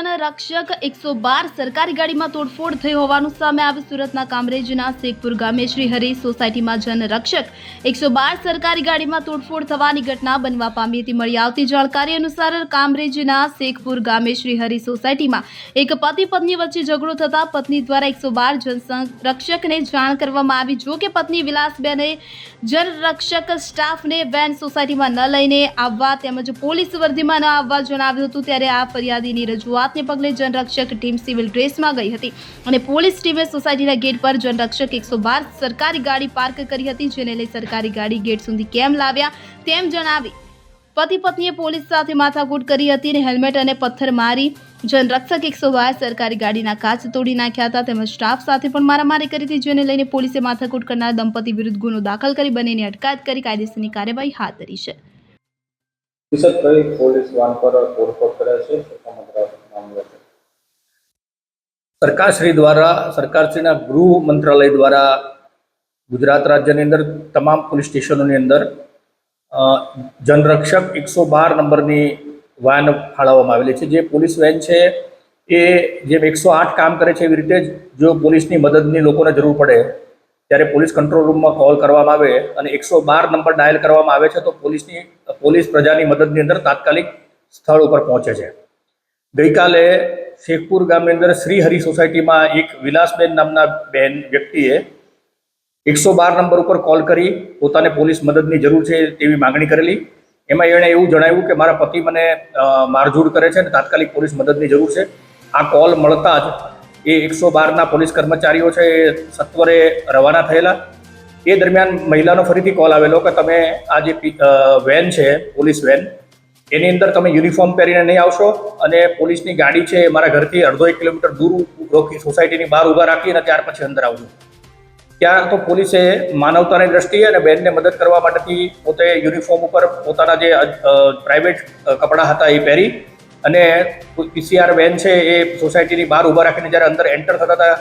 સુરત રક્ષક એકસો બાર સરકારી ગાડીમાં તોડફોડ થઈ હોવાનું સામે આવ્યું. સુરતના કામરેજના શેખપુર ગામે શ્રી હરી સોસાયટીમાં જનરક્ષક એકસો બાર સરકારી ગાડીમાં તોડફોડ થવાની ઘટના બનવા પામી હતી. મળી આવતી જાણકારી અનુસાર કામરેજના શેખપુર ગામે શ્રી હરી સોસાયટીમાં એક પતિ પત્ની વચ્ચે ઝઘડો થતા પત્ની દ્વારા એકસો બાર જનરક્ષકને જાણ કરવામાં આવી. જો કે પત્ની વિલાસબેને જનરક્ષક સ્ટાફને વેન સોસાયટીમાં ન લઈને આવવા તેમજ પોલીસ વર્દીમાં ન આવવા જણાવ્યું હતું. ત્યારે આ ફરિયાદીની રજૂઆતને પગલે જનરક્ષક ટીમ સિવિલ ડ્રેસમાં ગઈ હતી અને પોલીસ ટીમે સોસાયટીના ગેટ પર જનરક્ષક એકસો બાર સરકારી ગાડી પાર્ક કરી હતી, જેને લઈ સરકારી ગાડી ગેટ સુધી કેમ લાવ્યા તેમ જણાવી. પતિ પત્નીએ પોલીસ સાથે માથાકૂટ કરી હતી અને હેલ્મેટ અને પથ્થર મારી જનરક્ષક એકસો બાર સરકારી ગાડીના કાચ તોડી નાખ્યા હતા. તેમજ સ્ટાફ સાથે પણ મારામારી કરી હતી, જેને લઈને પોલીસે માથાકૂટ કરનાર દંપતી વિરુદ્ધ ગુનો દાખલ કરી બંનેની અટકાયત કરી. કાયદેસરની કાર્યવાહી હાથ ધરી છે વિશદ કઈ પોલીસ વાન પર તોડફોડ કરે છે સમગ્ર મામલો છે સરકારશ્રી દ્વારા, સરકારશ્રીના ગૃહ મંત્રાલય દ્વારા ગુજરાત રાજ્યની અંદર તમામ પોલીસ સ્ટેશનોની અંદર જનરક્ષક એકસો બાર નંબરની વાન ફાળવવામાં આવેલી છે. જે પોલીસ વેન છે એ જેમ એકસો આઠ કામ કરે છે એવી રીતે જ જો પોલીસની મદદની લોકોને જરૂર પડે, ત્યારે પોલીસ કંટ્રોલ રૂમમાં કોલ કરવામાં આવે અને એકસો બાર નંબર ડાયલ કરવામાં આવે છે, તો પોલીસની, પોલીસ પ્રજાની મદદની અંદર તાત્કાલિક સ્થળ ઉપર પહોંચે છે. ગઈકાલે શેખપુર ગામની અંદર શ્રી હરિ સોસાયટીમાં એક વિલાસબેન નામના બેન વ્યક્તિએ એકસો બાર નંબર ઉપર કોલ કરી, પોતાને પોલીસ મદદની જરૂર છે તેવી માંગણી કરેલી. એમાં એણે એવું જણાવ્યું કે મારા પતિ મને મારઝૂડ કરે છે અને તાત્કાલિક પોલીસ મદદની જરૂર છે. આ કોલ મળતા જ એ એકસો બારના પોલીસ કર્મચારીઓ છે એ સત્વરે રવાના થયેલા. એ દરમિયાન મહિલાનો ફરીથી કોલ આવેલો કે તમે આ જે વેન છે, પોલીસ વેન એની અંદર તમે યુનિફોર્મ પહેરીને નહીં આવશો અને પોલીસની ગાડી છે મારા ઘરથી અડધો એક કિલોમીટર દૂર રોકી સોસાયટીની બહાર ઊભા રાખી અને ત્યાર પછી અંદર આવજો. ત્યાં તો પોલીસે માનવતાની દ્રષ્ટિએ અને બેનને મદદ કરવા માટેથી પોતે યુનિફોર્મ ઉપર પોતાના જે પ્રાઇવેટ કપડાં હતા એ પહેરી અને પીસીઆર બેન છે એ સોસાયટીની બહાર ઊભા રાખીને જ્યારે અંદર એન્ટર થતા હતા,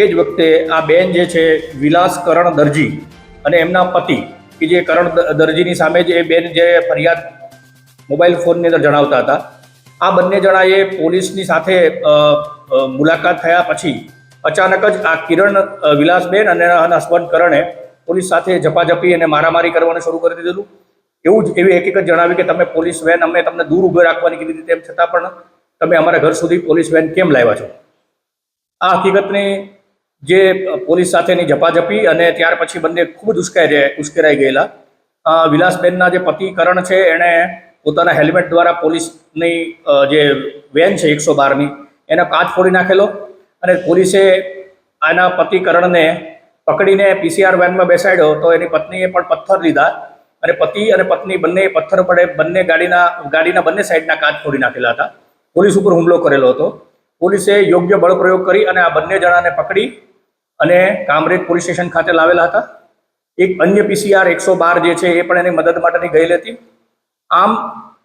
એ જ વખતે આ બેન જે છે વિલાસ કરણ દરજી અને એમના પતિ કે જે કરણ દરજીની સામે જે બેન જે ફરિયાદ મોબાઈલ ફોનની અંદર જણાવતા હતા. આ બંને જણાએ પોલીસની સાથે મુલાકાત થયા પછી અચાનક જ આ કિરણ વિલાસબેન અને હસબન્ડ કરણે પોલીસ સાથે ઝપાઝપી અને મારામારી કરવાનું શરૂ કરી દીધું એવું જ, એવી હકીકત જણાવી કે તમે પોલીસ વેન અમે તમને દૂર ઊભી રાખવાની કીધી તેમ છતાં પણ તમે અમારા ઘર સુધી પોલીસ વેન કેમ લાવ્યા છો? આ હકીકતની જે પોલીસ સાથેની ઝપાઝપી અને ત્યાર પછી બંને ખૂબ જ ઉશ્કેરાઈ ઉશ્કેરાઈ ગયેલા. વિલાસબેનના જે પતિ કરણ છે, એણે પોતાના હેલ્મેટ દ્વારા પોલીસની જે વેન છે એકસો બારની, એનો કાચ ફોડી નાખેલો અને પોલીસે આના પતિ કરણને પકડીને પીસીઆર વેનમાં બેસાડ્યો તો એની પત્નીએ પણ પથ્થર લીધા અને પતિ અને પત્ની બંને પથ્થર પડે, બંને ગાડીના ગાડીના બંને સાઈડના કાચ ફોડી નાખેલા હતા. પોલીસ ઉપર હુમલો કરેલો હતો. પોલીસે યોગ્ય બળ પ્રયોગ કરી અને આ બંને જણાને પકડી અને કામરેજ પોલીસ સ્ટેશન ખાતે લાવેલા હતા. એક અન્ય પીસીઆર એકસો બાર જે છે એ પણ એની મદદ માટેની ગયેલી હતી આમ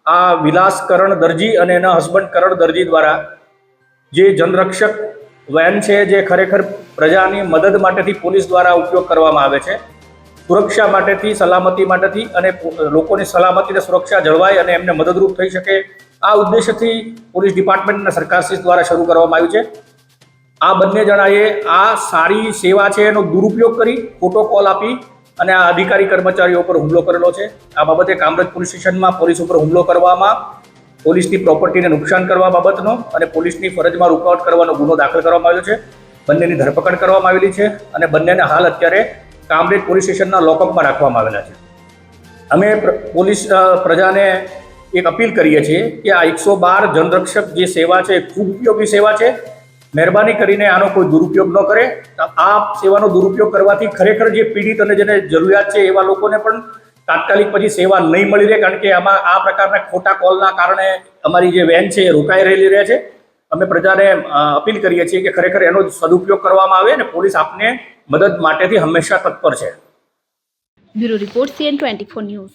આ વિલાસ કરણ દરજી અને એના હસબન્ડ કરણ દરજી દ્વારા જે જનરક્ષક વેન છે, જે ખરેખર પ્રજાની મદદ માટેથી પોલીસ દ્વારા ઉપયોગ કરવામાં આવે છે, સુરક્ષા માટેથી, સલામતી માટેથી અને લોકોની સલામતી અને સુરક્ષા જળવાય અને એમને મદદરૂપ થઈ શકે, આ ઉદ્દેશ્યથી પોલીસ ડિપાર્ટમેન્ટ અને સરકારશ્રી દ્વારા શરૂ કરવામાં આવ્યું છે. આ બંને જણાએ આ સારી સેવા છે, એનો દુરુપયોગ કરી ખોટો કોલ આપી અને આ અધિકારી કર્મચારીઓ પર હુમલો કરેલો છે. આ બાબતે કામરેજ પોલીસ સ્ટેશનમાં પોલીસ ઉપર હુમલો કરવામાં, પોલીસની પ્રોપર્ટીને નુકસાન કરવા બાબતનો અને પોલીસની ફરજમાં રૂકાવટ કરવાનો ગુનો દાખલ કરવામાં આવ્યો છે. બંનેની ધરપકડ કરવામાં આવેલી છે અને બંનેને હાલ અત્યારે કામરેજ પોલીસ સ્ટેશનના લોકઅપમાં રાખવામાં આવેલા છે. અમે પોલીસ પ્રજાને એક અપીલ કરીએ છીએ કે આ એકસો બાર જનરક્ષક જે સેવા છે, ખૂબ ઉપયોગી સેવા છે. મહેરબાની કરીને આનો કોઈ દુરુપયોગ ન કરે. આ સેવાનો દુરુપયોગ કરવાથી ખરેખર જે પીડિત અને જેને જરૂરિયાત છે એવા લોકોને પણ તાત્કાલિક પછી સેવા નહીં મળી રહે કારણ કે આમાં આ પ્રકારના ખોટા કોલના કારણે અમારી જે વેન છે એ રોકાઈ રહેલી રહે છે. અમે પ્રજાને અપીલ કરીએ છીએ કે ખરેખર એનો સદુપયોગ કરવામાં આવે અને પોલીસ આપને મદદ માટેથી હંમેશા તત્પર છે. Bureau report CN twenty four news.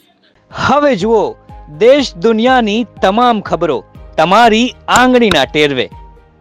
હવે જુઓ દેશ દુનિયાની તમામ ખબરો તમારી આંગળીના ટેરવે.